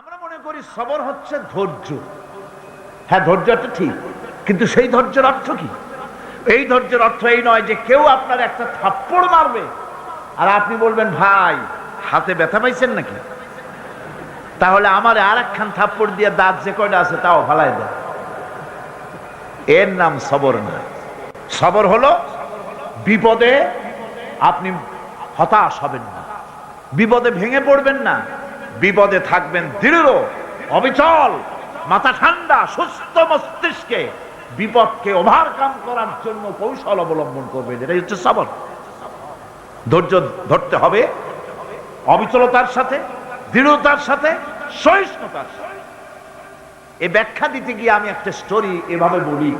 আমরা মনে করি সবর হচ্ছে ধৈর্য। হ্যাঁ ধৈর্যটা ঠিক, কিন্তু সেই ধৈর্যের অর্থ কি? এই ধৈর্যের অর্থ এই নয় যে কেউ আপনার একটা থাপ্পড় মারবে আর আপনি বলবেন, ভাই, হাতে ব্যথা পাইছেন নাকি? তাহলে আমার আর একখান থাপ্পড় দিয়ে দাঁত যে কয়টা আছে তাও ফালাই দেয় এর নাম সবর না। সবর হলো বিপদে আপনি হতাশ হবেন না। বিপদে ভেঙে পড়বেন না। বিপদে থাকবেন দৃঢ়, অবিচল, মাথা ঠান্ডা, সুস্থ মস্তিষ্কে বিপদকে ওভারকাম করার জন্য কৌশল অবলম্বন করবেন। এটাই হচ্ছে সবর ধৈর্য ধরতে হবে, অবিচলতার সাথে, দৃঢ়তার সাথে, সহিষ্ণুতার সাথে। এই ব্যাখ্যা দিতে গিয়ে আমি একটা স্টোরি এভাবে বলি।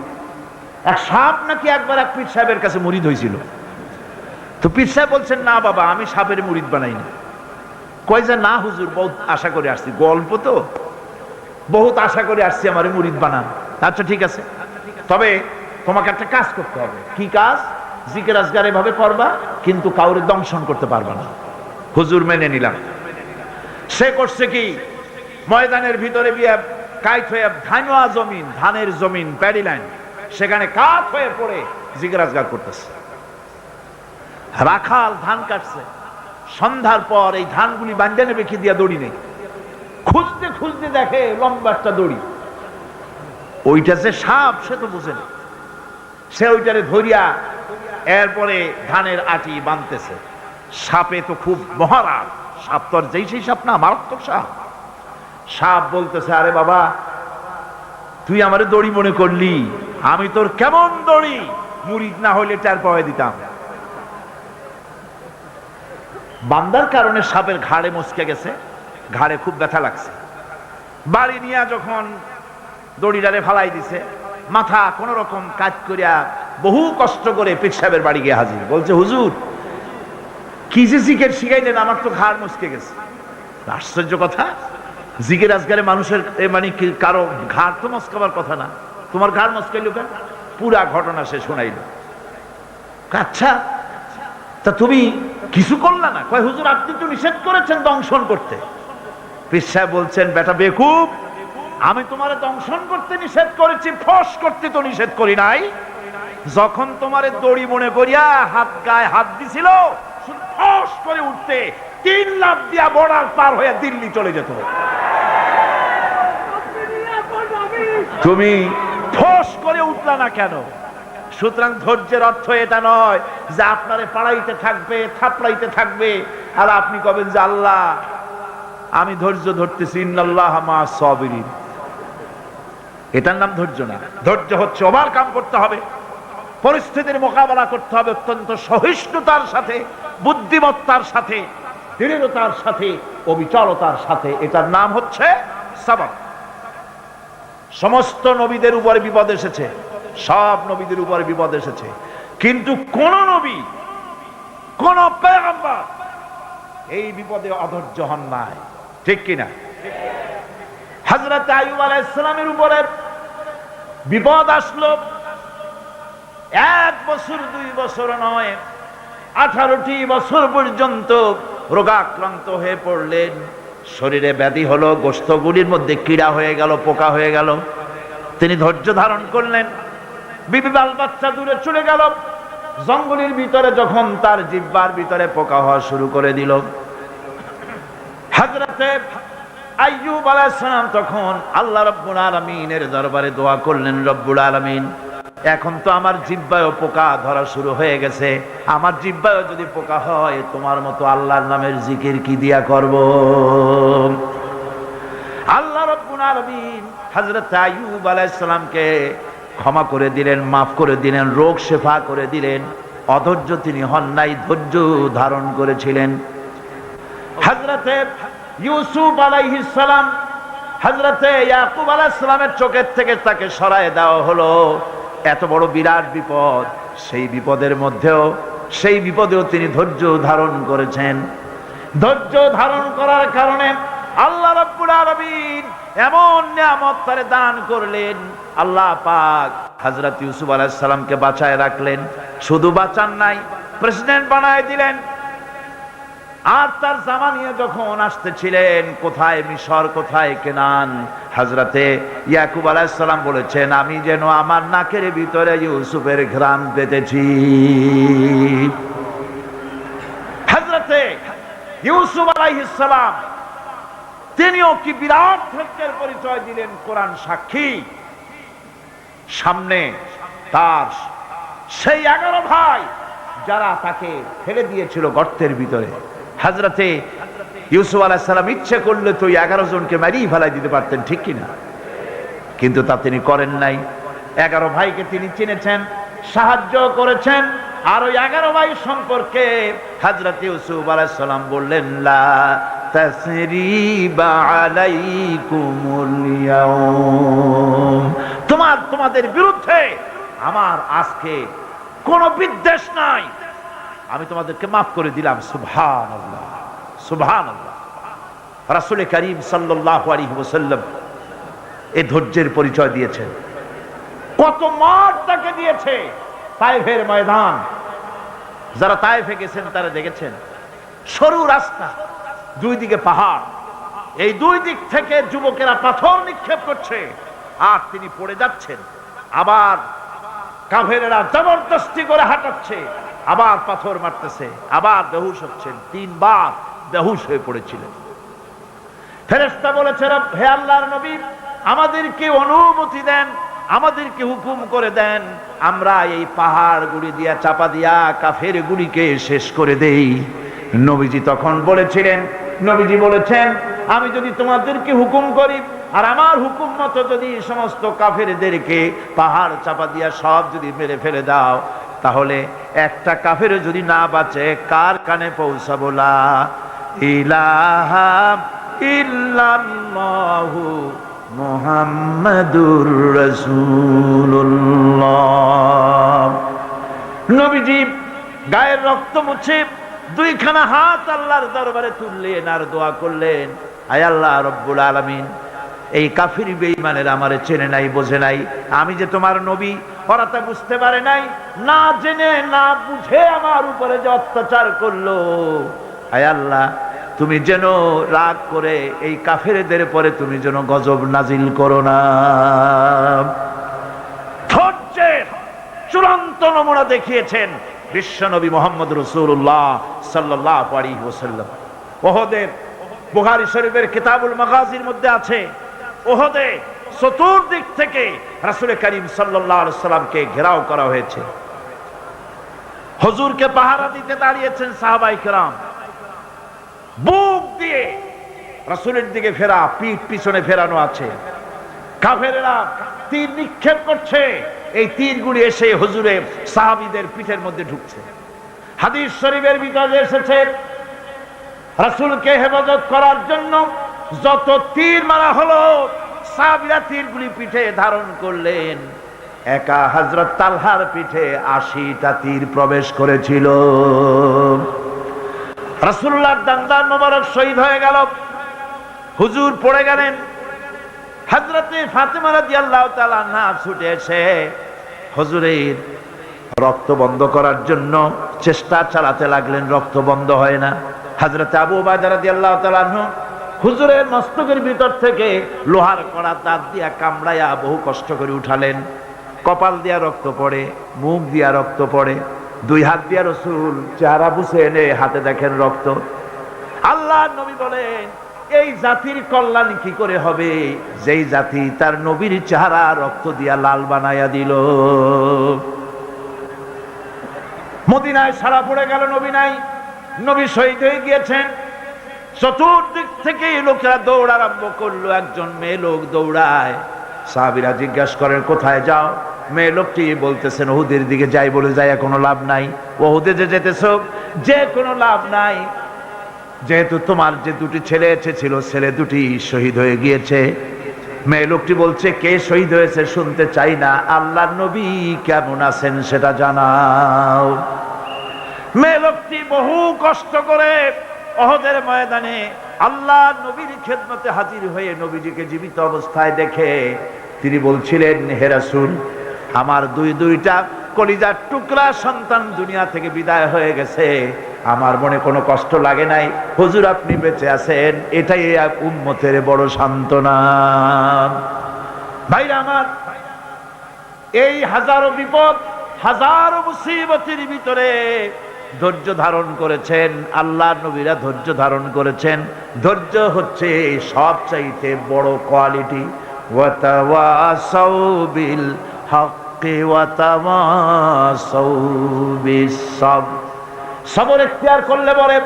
এক সাপ নাকি একবার এক পীর সাহেবের কাছে মুরিদ হয়েছিল। তো পীর সাহেব বলছেন, না বাবা, আমি সাপের মুরিদ বানাই না কয় যে, না হুজুর, বহুত আশা করে আসছি। গল্প তো। বহুত আশা করে আসছি আমার মুরিদ বানান। আচ্ছা ঠিক আছে। তবে তোমাকে একটা কাজ করতে হবে। কি কাজ? জিকে রাজগার এভাবে করবা, কিন্তু কাউরে দংশন করতে পারবা না। হুজুর মেনে নিলাম। সে করছে কি? ময়দানের ভিতরে বিয়ে কাইট হয়ে ধানোয়া জমিন, ধানের জমিন, প্যাডি লাইন, সেখানে কাত হয়ে পড়ে জিজ্ঞাসগার করতেছে। রাখাল ধান কাটছে। সন্ধ্যার পর এই ধানগুলি বান্ডানে রেখে দিয়া দড়ি নেই। খুঁজতে খুঁজতে দেখে লম্বা একটা দড়ি। ওইটা যে সাপ, সে তো বুঝে না সে ওইটারে ধরিয়া এরপরে ধানের আটি বানতেছে। সাপে তো খুব মহারাজ। সাপ তো আর যেই সেই সাপ না, মারাত্মক সাপ। সাপ বলতেছে, আরে বাবা, তুই আমারে দড়ি মনে করলি? আমি তোর কেমন দড়ি? মুরিদ না হইলে টার পাওয়া দিতাম। বান্দার কারণে সাপের ঘাড়ে মচকে গেছে, ঘাড়ে খুব ব্যথা লাগছে। বাড়ি নিয়ে যখন দড়িটারে ফালাই দিছে, মাথা কোন রকম কাজ করিয়া বহু কষ্ট করে পীর সাহেবের বাড়ি গিয়ে হাজির। বলছে, হুজুর, কি যে জিকের শিখাইলেন, আমার তো ঘাড় মচকে গেছে। আশ্চর্য কথা জিগের আজগারে মানুষের মানে কারও ঘাড় তো মস্কাবার কথা না। তোমার ঘাড় মস্কাইল পুরা ঘটনা সে শোনাইল। আচ্ছা তা তুমি কিছু করলা না? কয় হুজুর আপনি তো নিষেধ করেছেন দংশন করতে। পীর সাহেব বলছেন বেটা বেকুব আমি তোমারে দংশন করতে নিষেধ করেছি ফস করতে তো নিষেধ করি নাই। যখন তোমারে দড়ি মনে করিয়া হাত গায়ে হাত দিছিল ফস করে উঠতে তিন লাখ দিয়া বর্ডার পার হয়ে দিল্লি চলে যেত। তুমি ফস করে উঠলা না কেন? সুতরাং ধৈর্যের অর্থ এটা নয় যে আপনারে পাড়াইতে থাকবে, থাপড়াইতে থাকবে। আর আপনি কবেন যে, আল্লাহ, আমি ধৈর্য ধরতেছি, ইন্নাল্লাহ এটার নাম ধৈর্য না। ধৈর্য হচ্ছে ওভার কাম করতে হবে, পরিস্থিতির মোকাবেলা করতে হবে অত্যন্ত সহিষ্ণুতার সাথে, বুদ্ধিমত্তার সাথে, দৃঢ়তার সাথে, অবিচলতার সাথে। এটার নাম হচ্ছে সাবাব। সমস্ত নবীদের উপরে বিপদ এসেছে। সব নবীদের উপরে বিপদ এসেছে। কিন্তু কোন নবী, কোন পেগম্বর এই বিপদে অধৈর্য হন নাই। ঠিক কিনা? হজরত আয়ুব আলাইসালামের উপরে বিপদ আসলো। এক বছর, দুই বছর নয়, আঠারোটি বছর পর্যন্ত রোগাক্রান্ত হয়ে পড়লেন। শরীরে ব্যাধি হলো গোস্তগুলির মধ্যে কীড়া হয়ে গেল, পোকা হয়ে গেল। তিনি ধৈর্য ধারণ করলেন। বিবি বাল বাচ্চা দূরে চলে গেল। জঙ্গলের ভিতরে যখন তার জিব্বার ভিতরে পোকা হওয়া শুরু করে দিল। হাজরাতে আইয়ুব তখন আল্লাহ রব্বুল দরবারে দোয়া করলেন, রব্বুল আলমিন, এখন তো আমার জিব্বায় পোকা ধরা শুরু হয়ে গেছে। আমার জিব্বায় যদি পোকা হয়, তোমার মতো আল্লাহর নামের জিকির কি দিয়া করব? আল্লাহ রব্বুল আলমিন হজরত আইয়ুব আলাইসালামকে ক্ষমা করে দিলেন, মাফ করে দিলেন, রোগ শেফা করে দিলেন, অধৈর্য তিনি হন নাই, ধৈর্য ধারণ করেছিলেন। হজরতে ইউসুফ আলাইহিস সালাম হজরতে ইয়াকুব আলাইহিস সালামের চোখের থেকে তাকে সরায় দেওয়া হলো। এত বড় বিরাট বিপদ, সেই বিপদের মধ্যেও, সেই বিপদেও তিনি ধৈর্য ধারণ করেছেন। ধৈর্য ধারণ করার কারণে আল্লাহ রাব্বুল আলামিন এমন নিয়ামত তারে দান করলেন, আল্লাহ পাক হযরত ইউসুফ আলাইহিস সালামকে বাঁচায় রাখলেন। শুধু বাঁচান নাই, প্রেসিডেন্ট বানায় দিলেন। আর তার জামা নিয়ে যখন আসতেছিলেন, কোথায় মিশর, কোথায় কেনান হাজরাতে ইয়াকুব আলাইসালাম বলেছেন, আমি যেন আমার নাকের ভিতরে ইউসুফের ঘ্রাণ পেতেছি। হাজরাতে ইউসুফ আলাইহিসসালাম তিনিও কি বিরাট ধৈর্যের পরিচয় দিলেন কোরআন সাক্ষী? সামনে তার সেই এগারো ভাই যারা তাকে ফেলে দিয়েছিল গর্তের ভিতরে। হাজরাতে ইউসুফ আলাহিসাল্লাম ইচ্ছে করলে তো এগারো জনকে মারিয়ে ফেলাই দিতে পারতেন, ঠিক কিনা? কিন্তু তা তিনি করেন নাই। এগারো ভাইকে তিনি চিনেছেন, সাহায্য করেছেন, আর ওই এগারো ভাই সম্পর্কে হাজরত ইউসুফ আলাইসাল্লাম বললেন, লা তোমার, তোমাদের বিরুদ্ধে আমার আজকে কোনো বিদ্বেষ নাই। আমি তোমাদেরকে মাফ করে দিলাম আল্লাহ সুবহান রাসুল করিম ওসাল্লাম এ ধৈর্যের পরিচয় দিয়েছেন। কত মাঠ তাকে দিয়েছে তাইফের ময়দান। যারা তাইফে গেছেন, তারা দেখেছেন, সরু রাস্তা। দুই দিকে পাহাড়। এই দুই দিক থেকে যুবকেরা পাথর নিক্ষেপ করছে। আর তিনি পড়ে যাচ্ছেন। আবার কাফেরেরা জবরদস্তি করে হাঁটাচ্ছে। আবার পাথর মারতেছে। আবার বেহুশ হচ্ছেন। তিনবার বেহুশ হয়ে পড়েছিলেন। ফেরেস্তা বলেছে "রব, হে আল্লাহর নবী আমাদেরকে অনুমতি দেন। আমাদেরকে হুকুম করে দেন। আমরা এই পাহাড় গুড়ি দিয়া চাপা দিয়া কাফের গুড়িকে শেষ করে দেই। নবীজি তখন বলেছিলেন নবীজি বলেছেন, আমি যদি তোমাদেরকে হুকুম করি, আর আমার হুকুম মতো যদি সমস্ত কাফেরদেরকে পাহাড় চাপা দিয়া সব যদি মেরে ফেলে দাও, তাহলে একটা কাফের যদি না বাঁচে, কার কানে পৌঁছাবো? লা নবীজি গায়ের রক্ত মুছে দুইখানা হাত আল্লাহর দরবারে তুললেন আর দোয়া করলেন। আয় আল্লাহ রব্বুল আলামিন, এই কাফির বেঈমানের আমারে চেনে নাই, বোঝে নাই। আমি যে তোমার নবী, ওরা তা বুঝতে পারে নাই। না জেনে, না বুঝে আমার উপরে যে অত্যাচার করল। আয় আল্লাহ, তুমি যেন রাগ করে এই কাফেরদের পরে তুমি যেন গজব নাজিল করো না। ধৈর্যের চূড়ান্ত নমুনা দেখিয়েছেন। বিশ্বনবী মোহাম্মদ রসুল্লাহ সাল্লাহ আলী ওসাল্লাম ওহদের বুহারি শরীফের কিতাবুল মাগাজির মধ্যে আছে, ওহদে চতুর্দিক থেকে রাসুল করিম সাল্লাহ সাল্লামকে ঘেরাও করা হয়েছে। হজুরকে পাহারা দিতে দাঁড়িয়েছেন সাহাবাই কেরাম। বুক দিয়ে রাসুলের দিকে ফেরা, পিঠ পিছনে ফেরানো আছে। কাফেরেরা তীর নিক্ষেপ করছে। এই তীরগুলি এসে হুজুরে সাহাবিদের পিঠের মধ্যে ঢুকছে। হাদিস শরীফের ভিতরে এসেছে, রাসুলকে হেফাজত করার জন্য যত তীর মারা হলো, সাহাবিরা তীরগুলি পিঠে ধারণ করলেন। একা হজরত তালহার পিঠে আশিটা তীর প্রবেশ করেছিল। রাসুল্লাহ দান্দার মোবারক শহীদ হয়ে গেল। হুজুর পড়ে গেলেন। হাজরতে ফাতেমা রাদিয়াল্লাহু তাআলা না ছুটে এসে হুজুরের রক্ত বন্ধ করার জন্য চেষ্টা চালাতে লাগলেন, রক্ত বন্ধ হয় না। হাজরতে আবু উবাইদা রাদিয়াল্লাহু তাআলা আনহু হুজুরের মস্তকের ভিতর থেকে লোহার কড়া দাঁত দিয়া কামড়াইয়া বহু কষ্ট করে উঠালেন। কপাল দিয়া রক্ত পড়ে, মুখ দিয়া রক্ত পড়ে, দুই হাত দিয়া রসুল চেহারা বুঝে এনে হাতে দেখেন রক্ত। আল্লাহ নবী বলেন এই জাতির কল্যাণ কি করে হবে? যেই জাতি তার নবীর চেহারা রক্ত দিয়া লাল বানাইয়া দিল। মদিনায় সারা পড়ে গেল নবী নাই। নবী শহীদ হয়ে গিয়েছেন। চতুর্দিক থেকে লোকেরা দৌড় আরম্ভ করল। একজন মেয়ে লোক দৌড়ায়। সাহাবিরা জিজ্ঞাসা করেন, কোথায় যাও? মেয়ে লোকটি বলতেছেন, ওহুদের দিকে যাই বলে যাই কোনো লাভ নাই। ওহুদে যে যেতেছ, যে কোনো লাভ নাই। যেহেতু তোমার যে দুটি ছেলে এসেছিল ছেলে দুটি শহীদ হয়ে গিয়েছে। মেয়ে লোকটি বলছে, কে শহীদ হয়েছে শুনতে চাই না। আল্লাহ নবী কেমন আছেন সেটা জানাও। মেয়ে লোকটি বহু কষ্ট করে অহদের ময়দানে আল্লাহ নবীর খেদমতে হাজির হয়ে নবীজিকে জীবিত অবস্থায় দেখে তিনি বলছিলেন হেরাসুল আমার দুই দুইটা কলিজার টুকরা সন্তান দুনিয়া থেকে বিদায় হয়ে গেছে। আমার মনে কোনো কষ্ট লাগে নাই। হুজুর, আপনি বেঁচে আছেন। এটাই এক উম্মতের বড় সান্ত্বনা। ভাইরা আমার, এই হাজারো বিপদ, হাজারো মুসিবতের ভিতরে ধৈর্য ধারণ করেছেন। আল্লাহ নবীরা ধৈর্য ধারণ করেছেন। ধৈর্য হচ্ছে সবচাইতে বড় কোয়ালিটি। বিল হাক্কি সবর এখতিয়ার করলে পরে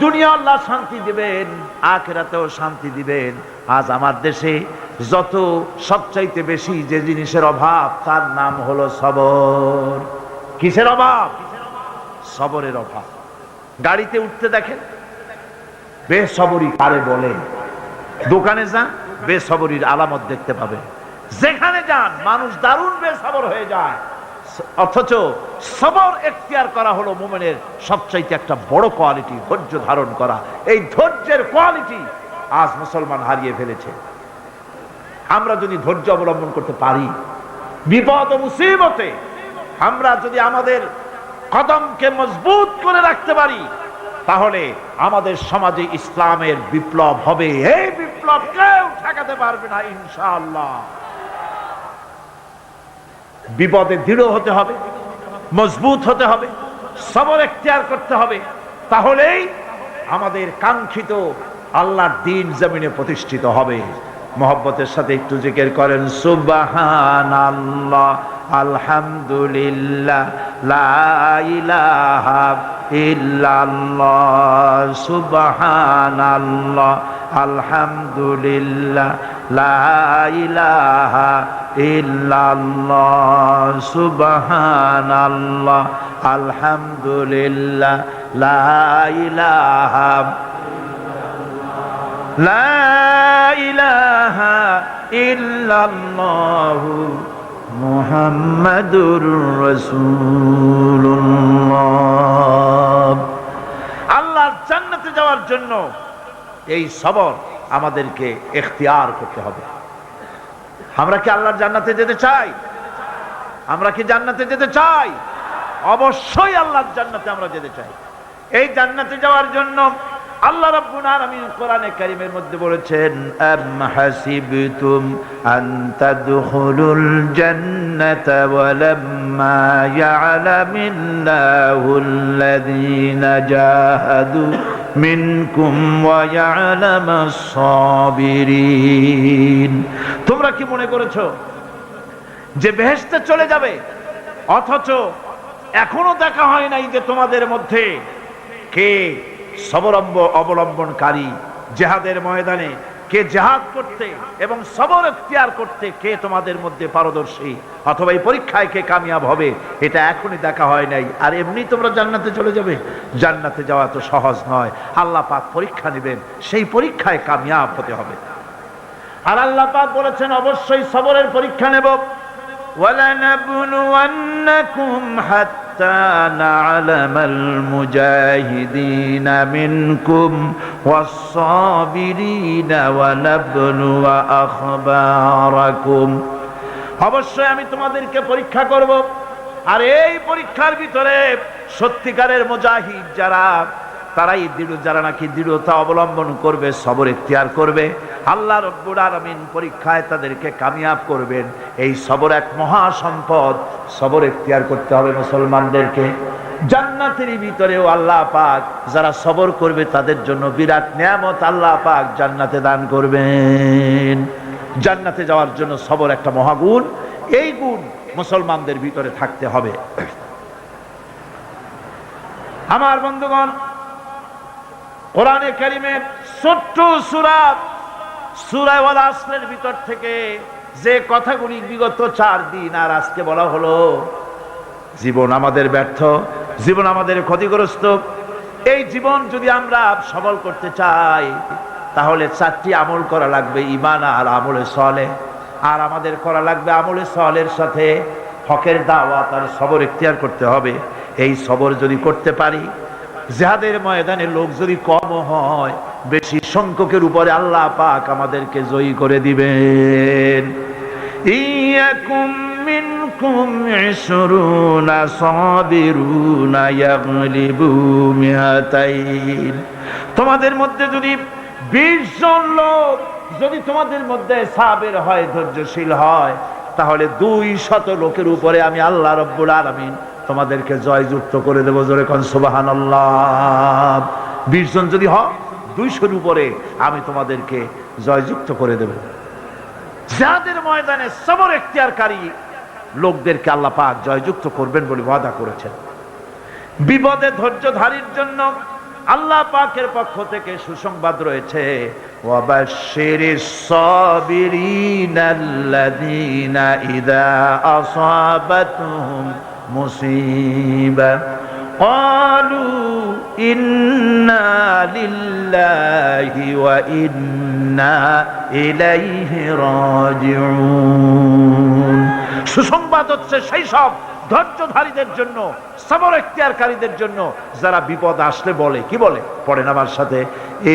দুনিয়া আল্লাহ শান্তি দিবেন, আখেরাতেও শান্তি দিবেন। আজ আমার দেশে যত সবচাইতে বেশি যে জিনিসের অভাব, তার নাম হলো সবর। কিসের অভাব? সবরের অভাব। গাড়িতে উঠতে দেখেন, বেসবরি কারে বলে। দোকানে যান, বেসবরির আলামত দেখতে পাবেন। যেখানে যান, মানুষ দারুণ বেসবর হয়ে যায়। অথচ সবর এখতিয়ার করা হলো মোমেনের সবচাইতে একটা বড় কোয়ালিটি, ধৈর্য ধারণ করা। এই ধৈর্যের কোয়ালিটি আজ মুসলমান হারিয়ে ফেলেছে। আমরা যদি ধৈর্য অবলম্বন করতে পারি, বিপদ ও মুসিবতে আমরা যদি আমাদের কদমকে মজবুত করে রাখতে পারি, তাহলে আমাদের সমাজে ইসলামের বিপ্লব হবে। এই বিপ্লব কেউ ঠেকাতে পারবে না, ইনশাআল্লাহ। বিপদে দৃঢ় হতে হবে, মজবুত হতে হবে, সবর এখতিয়ার করতে হবে। তাহলেই আমাদের কাঙ্ক্ষিত আল্লাহর দিন জমিনে প্রতিষ্ঠিত হবে। মোহব্বতের সাথে একটু জিকির করেন সুবাহান আল্লাহ আলহামদুলিল্লাহ, লা ইলাহা ইল্লাল্লাহ সুবহান আল্লাহ আলহামদুলিল্লাহ, লা ইলাহা ইল্লাল্লাহ, সুবহানাল্লাহ, আলহামদুলিল্লাহ, লা ইলাহা লা ইলাহা ইল্লাল্লাহু, মুহাম্মাদুর রাসূলুল্লাহ। আল্লাহর জান্নাতে যাওয়ার জন্য এই সবর আমাদেরকে এখতিয়ার করতে হবে। আমরা কি আল্লাহর জান্নাতে যেতে চাই? আমরা কি জান্নাতে যেতে চাই? অবশ্যই আল্লাহর জান্নাতে আমরা যেতে চাই। এই জান্নাতে যাওয়ার জন্য আল্লাহ রাব্বুল আলামিন কোরআনে কারীমের মধ্যে বলেছেন, আম হাসিবতুম আন তাদখুলুল জান্নাতা ওয়া লাম্মা ইয়ালামিল্লাহুল্লাযীনা জাহাদু মিনকুম তোমরা কি মনে করেছ যে বেহেস্তে চলে যাবে? অথচ এখনও দেখা হয় নাই যে তোমাদের মধ্যে কে সবরম্ব অবলম্বনকারী জেহাদের ময়দানে কে জাহাজ করতে এবং সবর এখতিয়ার করতে কে তোমাদের মধ্যে পারদর্শী? অথবা এই পরীক্ষায় কে কামিয়াব হবে? এটা এখনই দেখা হয় নাই। আর এমনি তোমরা জান্নাতে চলে যাবে। জান্নাতে যাওয়া তো সহজ নয়। আল্লাহ পাক পরীক্ষা নেবেন, সেই পরীক্ষায় কামিয়াব হতে হবে। আর আল্লাহ পাক বলেছেন, অবশ্যই সবরের পরীক্ষা নেব। ওয়ালানাবুনুয়ান্নাকুম হাত حتى نعلم المجاهدين منكم والصابرين ونبلو أخباركم অবশ্যই আমি তোমাদেরকে পরীক্ষা করব আর এই পরীক্ষার ভিতরে সত্যিকারের মুজাহিদ যারা তারাই দৃঢ় যারা নাকি দৃঢ়তা অবলম্বন করবে সবর এখতিয়ার করবে আল্লাহ রব্বুল আলামিন পরীক্ষায় তাদেরকে কামিয়াব করবেন। এই সবর এক মহা সম্পদ সবর এখতিয়ার করতে হবে মুসলমানদেরকে। জান্নাতের ভিতরেও আল্লাহ পাক যারা সবর করবে তাদের জন্য বিরাট নিয়ামত আল্লাহ পাক জান্নাতে দান করবেন। জান্নাতে যাওয়ার জন্য সবর একটা মহাগুণ। এই গুণ মুসলমানদের ভিতরে থাকতে হবে। আমার বন্ধুগণ, কোরআনে কারিমের ছোট্ট সুরাত সুরায়ওয়ালা আসলের ভিতর থেকে যে কথাগুলি বিগত চার দিন আর আজকে বলা হলো, জীবন আমাদের ব্যর্থ, জীবন আমাদের ক্ষতিগ্রস্ত। এই জীবন যদি আমরা সবল করতে চাই, তাহলে চারটি আমল করা লাগবে ইমান আর আমলে সলে। আর আমাদের করা লাগবে আমলে সলের সাথে হকের দাওয়াত আর সবর এখতিয়ার করতে হবে। এই সবর যদি করতে পারি, জেহাদের ময়দানে লোক যদি কম হয় বেশি সংখ্যকের উপরে আল্লাহ পাক আমাদেরকে জয়ী করে দিবেন। তোমাদের মধ্যে যদি 20 জন লোক যদি তোমাদের মধ্যে সাবের হয়, ধৈর্যশীল হয়, তাহলে দুই শত লোকের উপরে আমি আল্লাহ রব্বুল আলমিন তোমাদেরকে জয়যুক্ত করে দেবো। জোরে কন সুবাহান আল্লাহ বিশ জন যদি হয় দুইশোর উপরে আমি তোমাদেরকে জয়যুক্ত করে দেব। যাদের ময়দানে সবর এখতিয়ারকারী লোকদেরকে আল্লাহ পাক জয়যুক্ত করবেন বলে ওয়াদা করেছেন। বিপদে ধৈর্যধারীর জন্য আল্লাহ পাকের পক্ষ থেকে সুসংবাদ রয়েছে। মুসিবা। قالوا إنا لله وإنا إليه راجعون সুসংবাদ হচ্ছে সেই সব ধৈর্যধারীদের জন্য সবর এখতিয়ারকারীদের জন্য যারা বিপদ আসলে বলে কি বলে পড়েন আমার সাথে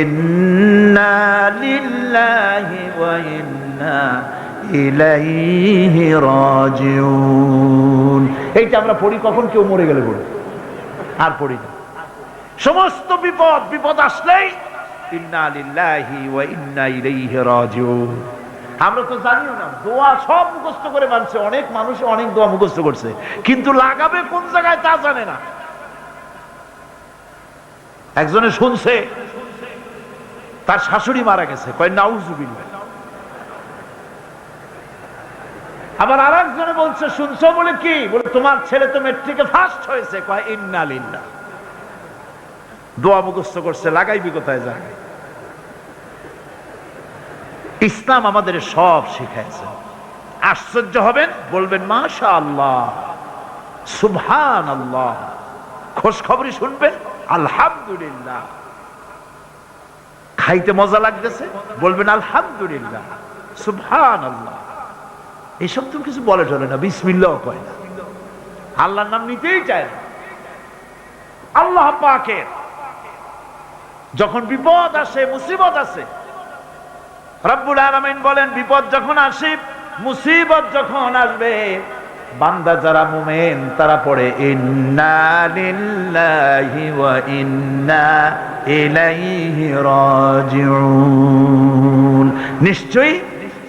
ইন্না লিল্লাহি ওয়া ইন্না ইলাইহি রাজিউন এইটা আমরা পড়ি কখন কেউ মরে গেলে পড়ি আর পড়ি না। সমস্ত বিপদ বিপদ আসলেই আমরা তো জানিও না সব করে মানছে, অনেক মানুষ অনেক করছে, কিন্তু লাগাবে কোন জায়গায় তা জানে না। একজনে শুনছে, তার শাশুড়ি মারা গেছে, কয়, নাউজুবিল্লাহ। আবার আর একজনে বলছে, শুনছো? বলে কি? বলে, তোমার ছেলে তো মেট্রিকে ফার্স্ট হয়েছে। কয়, ইন্না লিল্লাহ। দোয়া মুখস্থ করছে, লাগাইবি কোথায় যায় ইসলাম আমাদের সব শিখাইছে। আশ্চর্য হবেন, বলবেন মাশা আল্লাহ সুবহান আল্লাহ খোঁজ খবরই শুনবেন, আলহামদুলিল্লাহ। খাইতে মজা লাগতেছে, বলবেন, আলহামদুলিল্লাহ সুবহান আল্লাহ এসব তো কিছু বলে চলে না, বিসমিল্লাহ কয় না। আল্লাহর নাম নিতেই চায় না। আল্লাহ পাকের। যখন বিপদ আসে, মুসিবত আসে, রব্বুল আলমিন বলেন, বিপদ যখন আসে, মুসিবত যখন আসবে, বান্দা যারা মুমেন, তারা পড়ে, ইন্না লিল্লাহি ওয়া ইন্না ইলাইহি রাজিউন। নিশ্চয়ই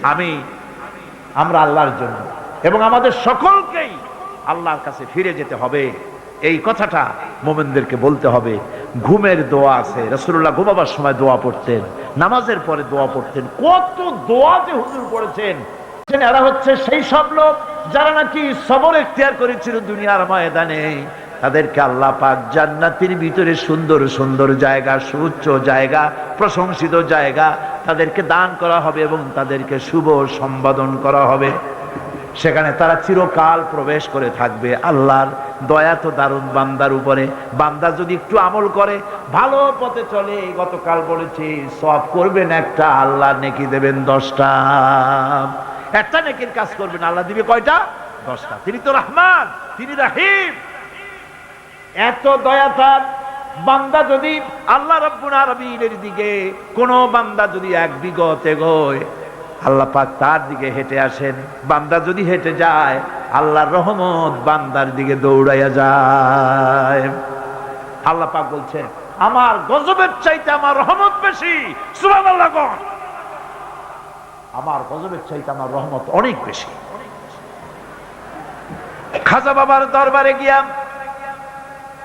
আমি আমরা আল্লাহর জন্য। এবং আমাদের সকলকেই আল্লাহর কাছে ফিরে যেতে হবে। এই কথাটা মোমেনদেরকে বলতে হবে। ঘুমের দোয়া আছে। রসুল্লাহ ঘুমাবার সময় দোয়া পড়তেন। নামাজের পরে দোয়া পড়তেন। কত দোয়া যে হুজুর পড়েছেন। এরা হচ্ছে সেই সব লোক যারা নাকি সবর এখতিয়ার করেছিল দুনিয়ার ময়দানে। তাদেরকে আল্লাহ পাক জান্নাতের ভিতরে সুন্দর সুন্দর জায়গা, সুউচ্চ জায়গা, প্রশংসিত জায়গা তাদেরকে দান করা হবে এবং তাদেরকে শুভ সম্বোধন করা হবে। সেখানে তারা চিরকাল প্রবেশ করে থাকবে আল্লাহর দয়া তো দারুণ বান্দার উপরে। বান্দা যদি একটু আমল করে, ভালো পথে চলে, গতকাল বলেছি সব করবেন একটা, আল্লাহ নেকি দেবেন দশটা। একটা নেকির কাজ করবেন, আল্লাহ দিবে কয়টা? দশটা। তিনি তো রহমান, তিনি রাহিম। এত দয়া তার বান্দা যদি আল্লাহ রব্বুল আরবিনের দিকে, কোন বান্দা যদি এক বিগত এগোয় আল্লাহ পাক তার দিকে হেঁটে আসেন। বান্দা যদি হেঁটে যায়, আল্লাহর রহমত বান্দার দিকে দৌড়াইয়া যায়। আল্লাহ পাক বলছেন, আমার গজবের চাইতে আমার রহমত বেশি আমার গজবের চাইতে আমার রহমত অনেক বেশি। খাজা বাবার দরবারে গিয়া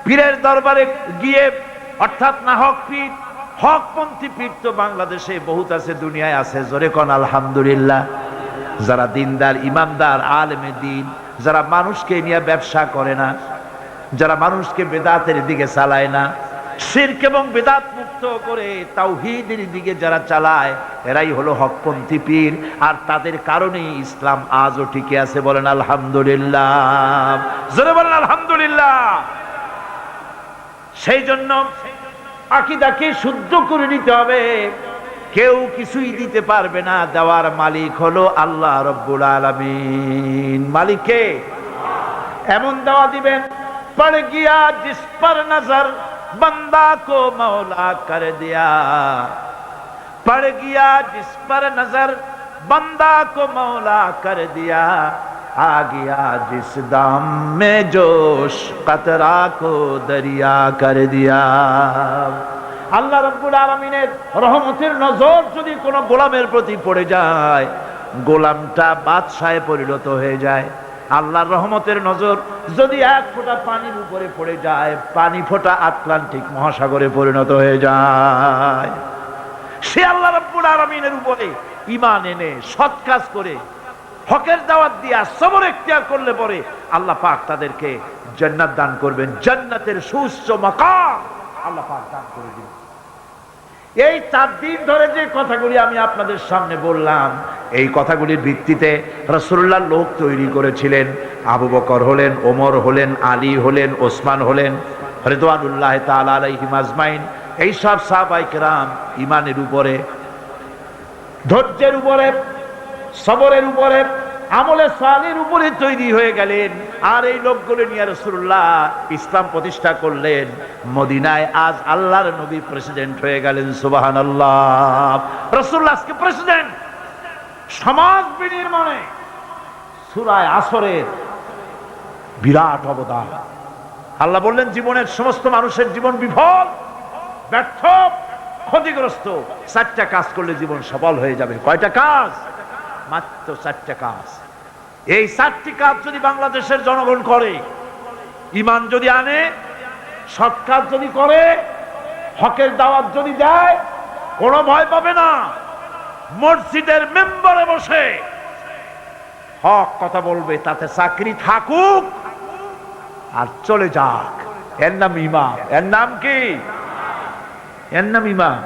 পীরের দরবারে গিয়ে, অর্থাৎ না হক পীর হকপন্থী পীর তো বাংলাদেশে বহুত আছে, দুনিয়ায় আছে। জোরে কন, আলহামদুলিল্লাহ। যারা দিনদার, ইমামদার, আলেমে দিন, যারা মানুষকে নিয়ে ব্যবসা করে না, যারা মানুষকে বেদাতের দিকে চালায় না, শির্ক এবং বেদাত মুক্ত করে তাওহীদের দিকে যারা চালায়, এরাই হলো হকপন্থী পীর। আর তাদের কারণেই ইসলাম আজও টিকে আছে বলেন, আলহামদুলিল্লাহ। জোরে বলেন, আলহামদুলিল্লাহ। সেই জন্য আকিদাকে শুদ্ধ করে নিতে হবে। কেউ কিছুই দিতে পারবে না। দেওয়ার মালিক হলো আল্লাহ রব্বুল আলমিন। মালিককে এমন দেওয়া দিবেন, পড়ে গিয়া জিস পর নজর, বন্দা কো মৌলা কর দিয়া। পড় গিয়া জিস পর নজর, বন্দা কো মৌলা কর দিয়া। आ गया जिस दाम में जोश कतरा को दरिया कर दिया আল্লাহ রব্বুল আলমিনের রহমতের নজর যদি কোনো গোলামের প্রতি পড়ে যায় গোলামটা বাদশায় পরিণত হয়ে যায় আল্লাহর রহমতের নজর যদি এক ফোঁটা পানির উপরে পড়ে যায় পানি ফোঁটা আটলান্টিক মহাসাগরে পরিণত হয়ে যায় সে আল্লাহ রব্বুল আলমিনের উপরে ইমান এনে সৎ কাজ করে হকের দাওয়াত দিয়া সবর এখতিয়ার করলে পরে আল্লাহ পাক তাদেরকে জান্নাত দান করবেন। জান্নাতের সুউচ্চ মাকাম আল্লাহ পাক দান করে দিবেন। এই চার দিন ধরে যে কথাগুলি আমি আপনাদের সামনে বললাম, এই কথাগুলির ভিত্তিতে রসুল্লাহ লোক তৈরি করেছিলেন। আবু বকর হলেন, ওমর হলেন, আলী হলেন, ওসমান হলেন, রেদওয়ানুল্লাহ তাআলা আলাইহিম আজমাইন। এইসব সাহাবাই কেরাম ইমানের উপরে, ধৈর্যের উপরে সবরের উপরে, আমলে সালের উপরে তৈরি হয়ে গেলেন। আর এই লোকগুলো নিয়ে রসুল্লাহ ইসলাম প্রতিষ্ঠা করলেন। মদিনায় আজ আল্লাহর নবী প্রেসিডেন্ট হয়ে গেলেন সুবাহান আল্লাহ রসুল্লাহ আজকে প্রেসিডেন্ট সমাজ বিনির্মাণে সুরায় আসরের বিরাট অবদান। আল্লাহ বললেন, জীবনের সমস্ত মানুষের জীবন বিফল, ব্যর্থ, ক্ষতিগ্রস্ত। চারটা কাজ করলে জীবন সফল হয়ে যাবে। কয়টা কাজ? মাত্র চারটা কাজ। এই চারটি কাজ যদি বাংলাদেশের জনগণ করে ইমান যদি আনে সৎ কাজ যদি করে, হকের দাওয়াত যদি দেয়, কোনো ভয় পাবে না। মসজিদের মেম্বারে বসে হক কথা বলবে, তাতে চাকরি থাকুক আর চলে যাক। এর নাম ইমাম এর নাম কি? এর নাম ইমাম